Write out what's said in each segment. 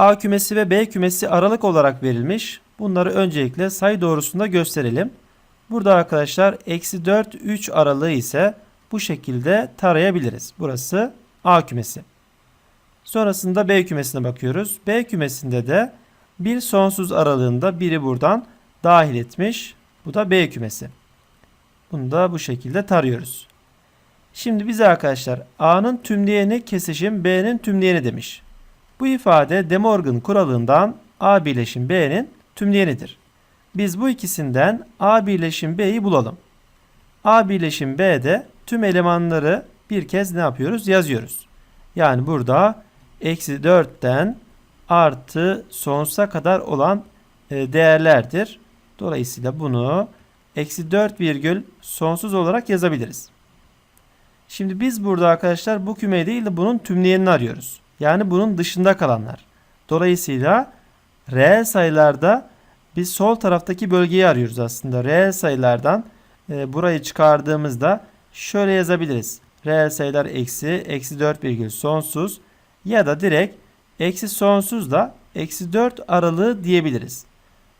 A kümesi ve B kümesi aralık olarak verilmiş. Bunları öncelikle sayı doğrusunda gösterelim. Burada arkadaşlar eksi 4 3 aralığı ise bu şekilde tarayabiliriz. Burası A kümesi. Sonrasında B kümesine bakıyoruz. B kümesinde de bir sonsuz aralığında biri buradan dahil etmiş. Bu da B kümesi. Bunu da bu şekilde tarıyoruz. Şimdi bize arkadaşlar A'nın tümleyeni kesişim B'nin tümleyeni demiş. Bu ifade De Morgan kuralından A birleşim B'nin tümleyenidir. Biz bu ikisinden A birleşim B'yi bulalım. A birleşim B'de tüm elemanları bir kez ne yapıyoruz? Yazıyoruz. Yani burada eksi 4'ten artı sonsuza kadar olan e, değerlerdir. Dolayısıyla bunu eksi 4 virgül sonsuz olarak yazabiliriz. Şimdi biz burada arkadaşlar bu kümeyi değil de bunun tümleyenini arıyoruz. Yani bunun dışında kalanlar. Dolayısıyla reel sayılarda biz sol taraftaki bölgeyi arıyoruz aslında. Reel sayılardan e, burayı çıkardığımızda şöyle yazabiliriz. Reel sayılar eksi, eksi 4 virgül sonsuz ya da direkt eksi sonsuz da eksi 4 aralığı diyebiliriz.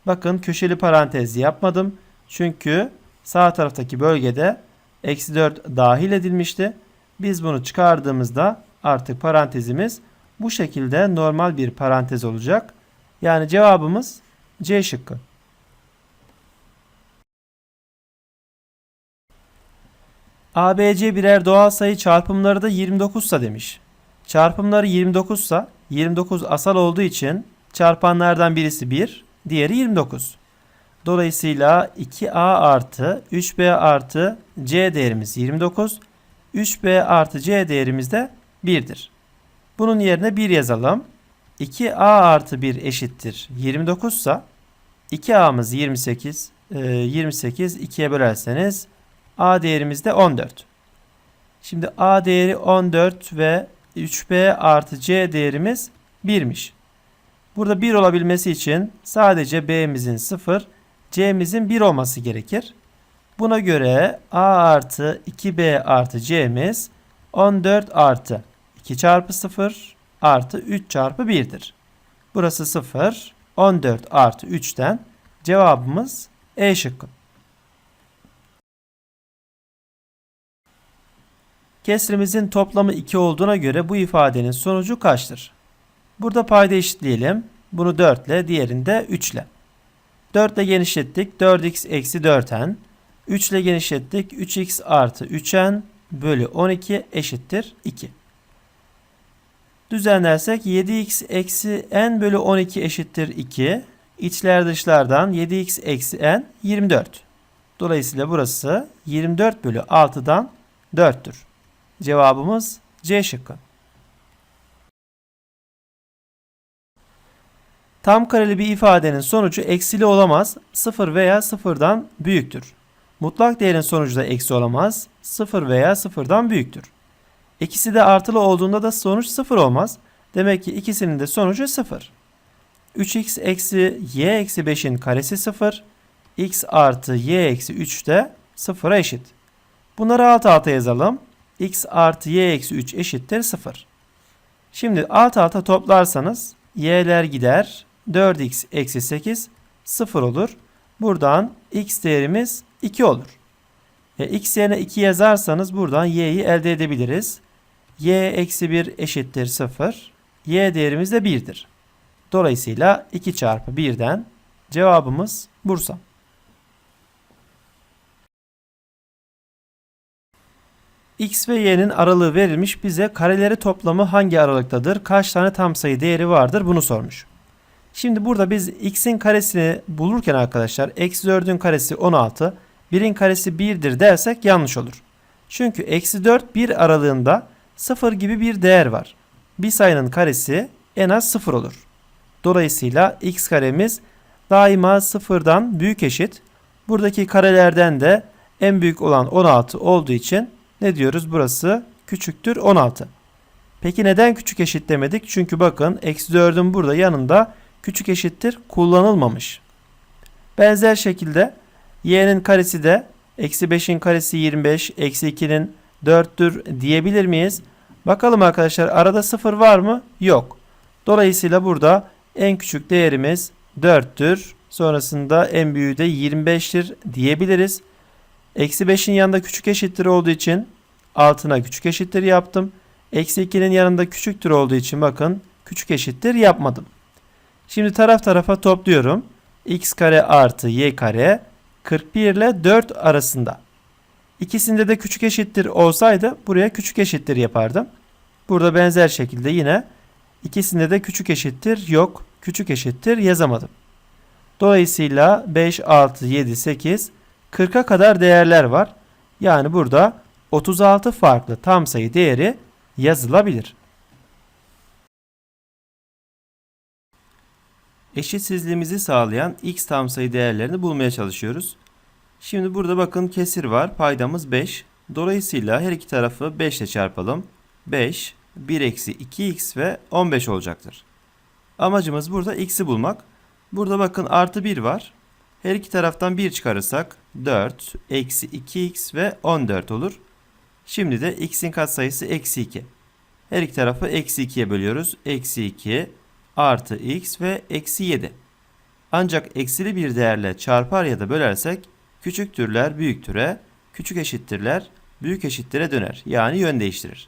Bakın köşeli parantez yapmadım. Çünkü sağ taraftaki bölgede eksi 4 dahil edilmişti. Biz bunu çıkardığımızda artık parantezimiz bu şekilde normal bir parantez olacak. Yani cevabımız C şıkkı. ABC birer doğal sayı çarpımları da 29 sa demiş. Çarpımları 29 sa 29 asal olduğu için çarpanlardan birisi 1, diğeri 29. Dolayısıyla 2A artı 3B artı C değerimiz 29. 3B artı C değerimiz de 1'dir. Bunun yerine 1 yazalım. 2A artı 1 eşittir 29 ise 2A'mız 28. 28 2'ye bölerseniz A değerimiz de 14. Şimdi A değeri 14 ve 3B artı C değerimiz 1'miş. Burada 1 olabilmesi için sadece B'mizin 0, C'mizin 1 olması gerekir. Buna göre A artı 2B artı C'miz 14 artı 2 çarpı 0 artı 3 çarpı 1'dir. Burası 0. 14 artı 3'ten cevabımız E şıkkı. Kesrimizin toplamı 2 olduğuna göre bu ifadenin sonucu kaçtır? Burada payda eşitleyelim. Bunu 4 ile diğerini de 3 ile. 4 ile genişlettik. 4x eksi 4n. 3 ile genişlettik. 3x artı 3n bölü 12 eşittir 2. Düzenlersek 7x eksi n bölü 12 eşittir 2. İçler dışlardan 7x eksi n 24. Dolayısıyla burası 24 bölü 6'dan 4'tür. Cevabımız C şıkkı. Tam kareli bir ifadenin sonucu eksili olamaz, 0 veya 0'dan büyüktür. Mutlak değerin sonucu da eksi olamaz, 0 veya 0'dan büyüktür. İkisi de artılı olduğunda da sonuç 0 olmaz. Demek ki ikisinin de sonucu 0. 3x eksi y eksi 5'in karesi 0. x artı y eksi 3 de 0'a eşit. Bunları alt alta yazalım. x artı y eksi 3 eşittir 0. Şimdi alt alta toplarsanız y'ler gider. 4x eksi 8 0 olur. Buradan x değerimiz 2 olur. E, x yerine 2 yazarsanız buradan y'yi elde edebiliriz. Y eksi 1 eşittir 0. y değerimiz de 1'dir. Dolayısıyla 2 çarpı 1'den cevabımız Bursa. x ve y'nin aralığı verilmiş bize kareleri toplamı hangi aralıktadır? Kaç tane tam sayı değeri vardır? Bunu sormuş. Şimdi burada biz x'in karesini bulurken arkadaşlar eksi 4'ün karesi 16, 1'in karesi 1'dir dersek yanlış olur. Çünkü eksi 4 1 aralığında 0 gibi bir değer var. Bir sayının karesi en az 0 olur. Dolayısıyla x karemiz daima 0'dan büyük eşit. Buradaki karelerden de en büyük olan 16 olduğu için ne diyoruz? Burası küçüktür 16. Peki neden küçük eşit demedik? Çünkü bakın eksi 4'ün burada yanında küçük eşittir kullanılmamış. Benzer şekilde y'nin karesi de eksi 5'in karesi 25, eksi 2'nin 4'tür diyebilir miyiz? Bakalım arkadaşlar arada 0 var mı? Yok. Dolayısıyla burada en küçük değerimiz 4'tür. Sonrasında en büyüğü de 25'tir diyebiliriz. Eksi 5'in yanında küçük eşittir olduğu için altına küçük eşittir yaptım. Eksi 2'nin yanında küçüktür olduğu için bakın küçük eşittir yapmadım. Şimdi taraf tarafa topluyorum. x kare artı y kare 41 ile 4 arasında. İkisinde de küçük eşittir olsaydı buraya küçük eşittir yapardım. Burada benzer şekilde yine ikisinde de küçük eşittir yok. Küçük eşittir yazamadım. Dolayısıyla 5, 6, 7, 8, 40'a kadar değerler var. Yani burada 36 farklı tam sayı değeri yazılabilir. Eşitsizliğimizi sağlayan x tam sayı değerlerini bulmaya çalışıyoruz. Şimdi burada bakın kesir var. Paydamız 5. Dolayısıyla her iki tarafı 5 ile çarpalım. 5, 1 eksi 2x ve 15 olacaktır. Amacımız burada x'i bulmak. Burada bakın artı 1 var. Her iki taraftan 1 çıkarırsak 4, eksi 2x ve 14 olur. Şimdi de x'in katsayısı eksi 2. Her iki tarafı eksi 2'ye bölüyoruz. Eksi 2 artı x ve eksi 7. Ancak eksili bir değerle çarpar ya da bölersek küçüktürler büyüktüre, küçük eşittirler büyük eşittire döner. Yani yön değiştirir.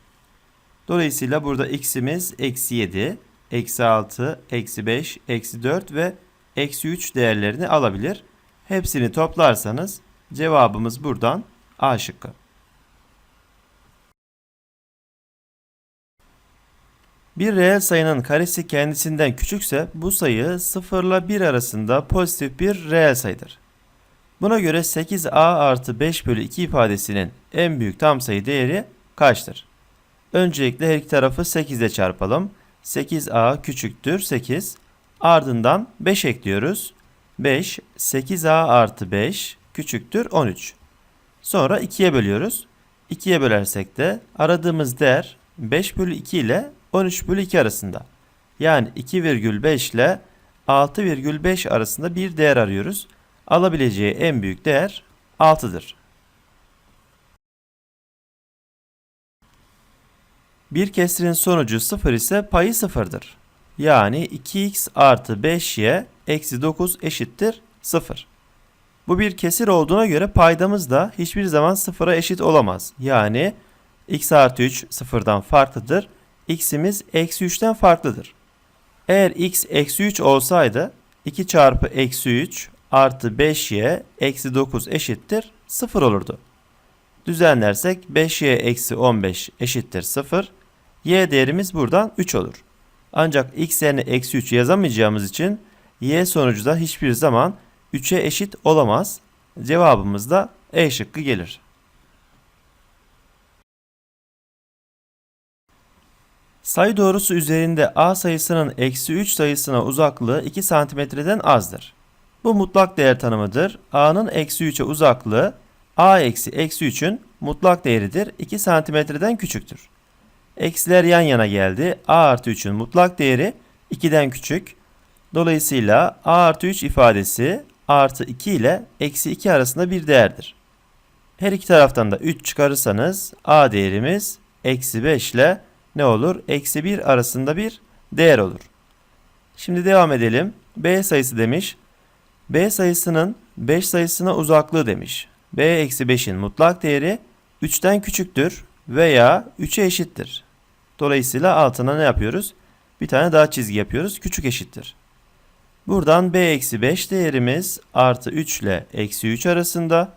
Dolayısıyla burada x'imiz eksi 7, eksi 6, eksi 5, eksi 4 ve eksi 3 değerlerini alabilir. Hepsini toplarsanız cevabımız buradan A şıkkı. Bir reel sayının karesi kendisinden küçükse bu sayı 0 ile 1 arasında pozitif bir reel sayıdır. Buna göre 8a artı 5 bölü 2 ifadesinin en büyük tam sayı değeri kaçtır? Öncelikle her iki tarafı 8 ile çarpalım. 8a küçüktür 8. Ardından 5 ekliyoruz. 5, 8a artı 5 küçüktür 13. Sonra 2'ye bölüyoruz. 2'ye bölersek de aradığımız değer 5 bölü 2 ile 13 bölü 2 arasında. Yani 2,5 ile 6,5 arasında bir değer arıyoruz. Alabileceği en büyük değer 6'dır. Bir kesirin sonucu 0 ise payı 0'dır. Yani 2x artı 5y eksi 9 eşittir 0. Bu bir kesir olduğuna göre paydamız da hiçbir zaman 0'a eşit olamaz. Yani x artı 3 sıfırdan farklıdır. x'imiz eksi 3'ten farklıdır. Eğer x eksi 3 olsaydı 2 çarpı eksi 3 artı 5y eksi 9 eşittir 0 olurdu. Düzenlersek 5y eksi 15 eşittir 0. y değerimiz buradan 3 olur. Ancak x yerine eksi 3 yazamayacağımız için y sonucu da hiçbir zaman 3'e eşit olamaz. Cevabımız da E şıkkı gelir. Sayı doğrusu üzerinde a sayısının eksi 3 sayısına uzaklığı 2 santimetreden azdır. Bu mutlak değer tanımıdır. a'nın eksi 3'e uzaklığı a eksi eksi 3'ün mutlak değeridir. 2 santimetreden küçüktür. Eksiler yan yana geldi. a artı 3'ün mutlak değeri 2'den küçük. Dolayısıyla a artı 3 ifadesi artı 2 ile eksi 2 arasında bir değerdir. Her iki taraftan da 3 çıkarırsanız a değerimiz eksi 5 ile ne olur? Eksi 1 arasında bir değer olur. Şimdi devam edelim. b sayısı demiş. B sayısının 5 sayısına uzaklığı demiş. b eksi 5'in mutlak değeri 3'ten küçüktür veya 3'e eşittir. Dolayısıyla altına ne yapıyoruz? Bir tane daha çizgi yapıyoruz. Küçük eşittir. Buradan b eksi 5 değerimiz artı 3 ile eksi 3 arasında.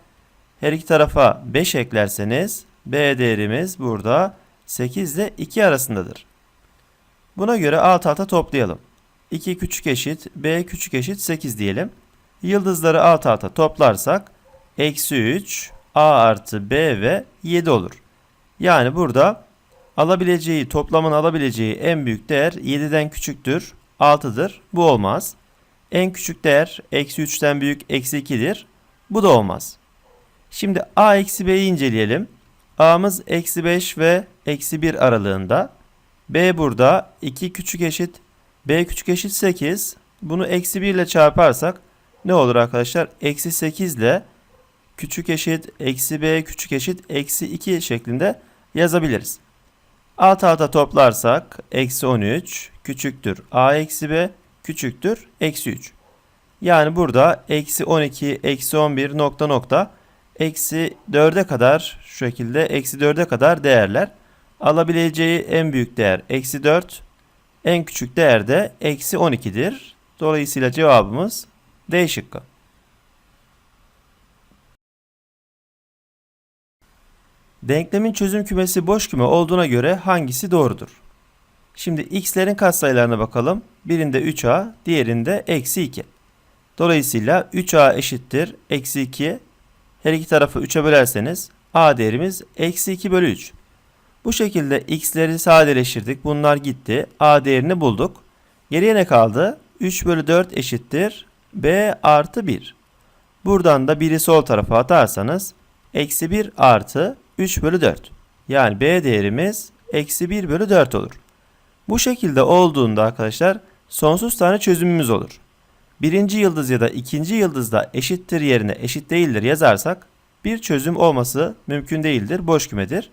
Her iki tarafa 5 eklerseniz b değerimiz burada 8 ile 2 arasındadır. Buna göre alt alta toplayalım. 2 küçük eşit b küçük eşit 8 diyelim. Yıldızları alt alta toplarsak eksi 3 a artı b ve 7 olur. Yani burada alabileceği toplamın alabileceği en büyük değer 7'den küçüktür 6'dır. Bu olmaz. En küçük değer eksi 3'ten büyük eksi 2'dir. Bu da olmaz. Şimdi a eksi b'yi inceleyelim. a'mız eksi 5 ve eksi 1 aralığında. b burada 2 küçük eşit b küçük eşit 8. Bunu eksi 1 ile çarparsak ne olur arkadaşlar? Eksi 8 ile küçük eşit eksi b küçük eşit eksi 2 şeklinde yazabiliriz. Alt alta toplarsak eksi 13 küçüktür a eksi b küçüktür eksi 3. Yani burada eksi 12 eksi 11 nokta nokta eksi 4'e kadar şu şekilde eksi 4'e kadar değerler. Alabileceği en büyük değer eksi 4 en küçük değer de eksi 12'dir. Dolayısıyla cevabımız D şıkkı. Denklemin çözüm kümesi boş küme olduğuna göre hangisi doğrudur? Şimdi x'lerin katsayılarına bakalım. Birinde 3a, diğerinde eksi 2. Dolayısıyla 3a eşittir eksi 2. Her iki tarafı 3'e bölerseniz a değerimiz eksi 2 bölü 3. Bu şekilde x'leri sadeleştirdik. Bunlar gitti. a değerini bulduk. Geriye ne kaldı? 3 bölü 4 eşittir b artı 1. Buradan da 1'i sol tarafa atarsanız eksi 1 artı 3 bölü 4. Yani b değerimiz eksi 1 bölü 4 olur. Bu şekilde olduğunda arkadaşlar sonsuz tane çözümümüz olur. Birinci yıldız ya da ikinci yıldızda eşittir yerine eşit değildir yazarsak bir çözüm olması mümkün değildir. Boş kümedir.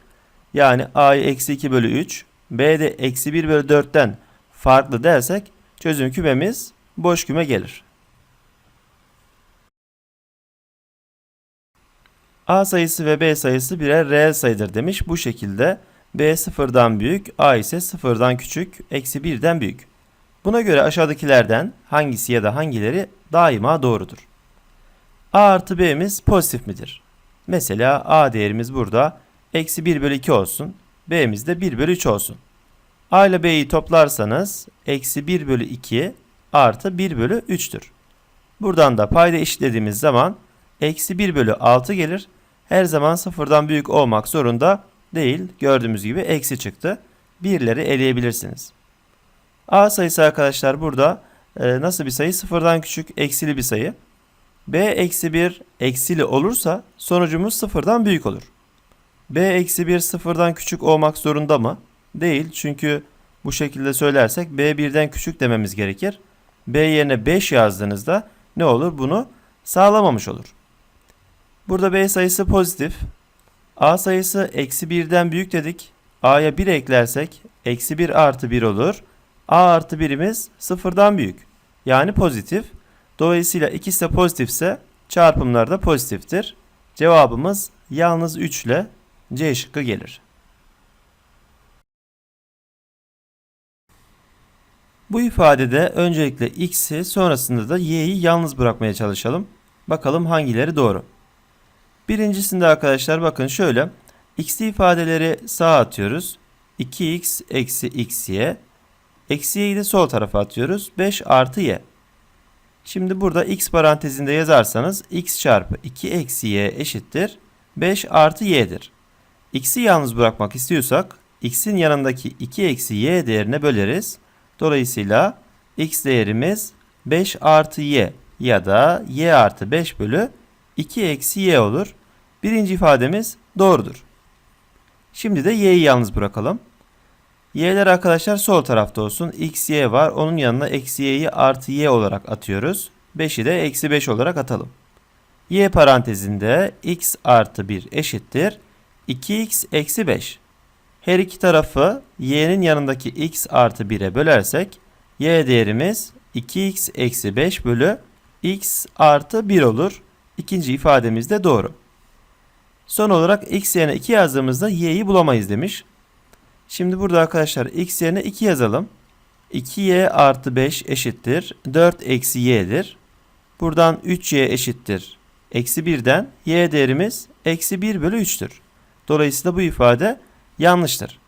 Yani a'yı eksi 2 bölü 3, b'de eksi 1 bölü 4'ten farklı dersek çözüm kümemiz boş küme gelir. A sayısı ve B sayısı birer reel sayıdır demiş. Bu şekilde B sıfırdan büyük, A ise sıfırdan küçük, eksi 1'den büyük. Buna göre aşağıdakilerden hangisi ya da hangileri daima doğrudur? A artı B'miz pozitif midir? Mesela A değerimiz burada eksi 1 bölü 2 olsun. B'miz de 1 bölü 3 olsun. A ile B'yi toplarsanız eksi 1 bölü 2 artı 1 bölü 3'tür. Buradan da payda eşitlediğimiz zaman eksi 1 bölü 6 gelir. Her zaman sıfırdan büyük olmak zorunda değil. Gördüğümüz gibi eksi çıktı. Birleri eleyebilirsiniz. A sayısı arkadaşlar burada e, nasıl bir sayı? Sıfırdan küçük eksili bir sayı. B eksi 1 eksili olursa sonucumuz sıfırdan büyük olur. B eksi 1 sıfırdan küçük olmak zorunda mı? Değil. Çünkü bu şekilde söylersek B birden küçük dememiz gerekir. B yerine 5 yazdığınızda ne olur? Bunu sağlamamış olur. Burada B sayısı pozitif. A sayısı eksi 1'den büyük dedik. A'ya 1 eklersek eksi 1 artı 1 olur. A artı 1'imiz sıfırdan büyük. Yani pozitif. Dolayısıyla ikisi de pozitifse çarpımlar da pozitiftir. Cevabımız yalnız 3 ile C şıkkı gelir. Bu ifadede öncelikle x'i sonrasında da y'yi yalnız bırakmaya çalışalım. Bakalım hangileri doğru. Birincisinde arkadaşlar bakın şöyle. x'li ifadeleri sağa atıyoruz. 2x eksi xy. Eksi y'yi de sol tarafa atıyoruz. 5 artı y. Şimdi burada x parantezinde yazarsanız x çarpı 2 eksi y eşittir. 5 artı y'dir. x'i yalnız bırakmak istiyorsak x'in yanındaki 2 eksi y değerine böleriz. Dolayısıyla x değerimiz 5 artı y ya da y artı 5 bölü 2 eksi y olur. Birinci ifademiz doğrudur. Şimdi de y'yi yalnız bırakalım. Y'ler arkadaşlar sol tarafta olsun. X, Y var. Onun yanına eksi y'yi artı y olarak atıyoruz. 5'i de eksi 5 olarak atalım. Y parantezinde x artı 1 eşittir. 2x eksi 5. Her iki tarafı y'nin yanındaki x artı 1'e bölersek y değerimiz 2x eksi 5 bölü x artı 1 olur. İkinci ifademiz de doğru. Son olarak x yerine 2 yazdığımızda y'yi bulamayız demiş. Şimdi burada arkadaşlar x yerine 2 yazalım. 2y artı 5 eşittir. 4 eksi y'dir. Buradan 3y eşittir. Eksi 1'den y değerimiz eksi 1 bölü 3'tür. Dolayısıyla bu ifade yanlıştır.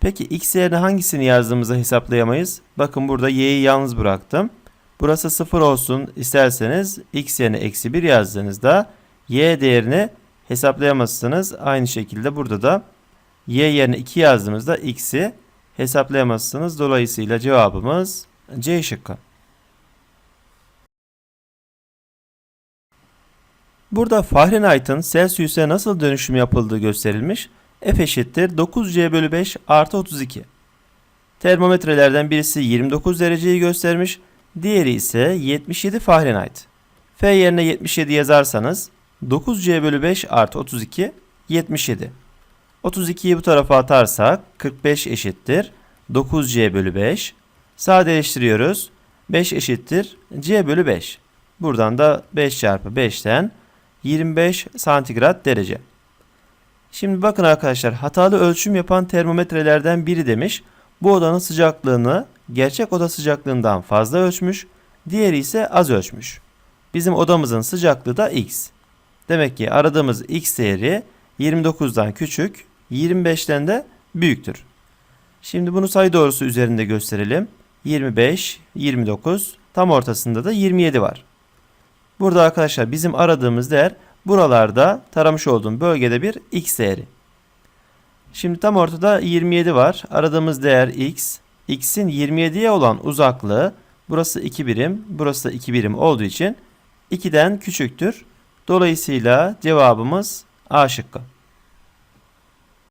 Peki x yerine hangisini yazdığımızda hesaplayamayız? Bakın burada y'yi yalnız bıraktım. Burası 0 olsun isterseniz x yerine eksi 1 yazdığınızda y değerini hesaplayamazsınız. Aynı şekilde burada da y yerine 2 yazdığımızda x'i hesaplayamazsınız. Dolayısıyla cevabımız C şıkkı. Burada Fahrenheit'ın Celsius'e nasıl dönüşüm yapıldığı gösterilmiş. F eşittir 9C bölü 5 artı 32. Termometrelerden birisi 29 dereceyi göstermiş. Diğeri ise 77 Fahrenheit. F yerine 77 yazarsanız 9C bölü 5 artı 32 77. 32'yi bu tarafa atarsak 45 eşittir 9c bölü 5. Sadeleştiriyoruz. 5 eşittir c bölü 5. Buradan da 5 çarpı 5'ten 25 santigrat derece. Şimdi bakın arkadaşlar hatalı ölçüm yapan termometrelerden biri demiş. Bu odanın sıcaklığını gerçek oda sıcaklığından fazla ölçmüş. Diğeri ise az ölçmüş. Bizim odamızın sıcaklığı da x. Demek ki aradığımız x değeri 29'dan küçük, 25'ten de büyüktür. Şimdi bunu sayı doğrusu üzerinde gösterelim. 25, 29, tam ortasında da 27 var. Burada arkadaşlar bizim aradığımız değer buralarda taramış olduğum bölgede bir x değeri. Şimdi tam ortada 27 var. Aradığımız değer x. x'in 27'ye olan uzaklığı burası 2 birim, burası da 2 birim olduğu için 2'den küçüktür. Dolayısıyla cevabımız A şıkkı.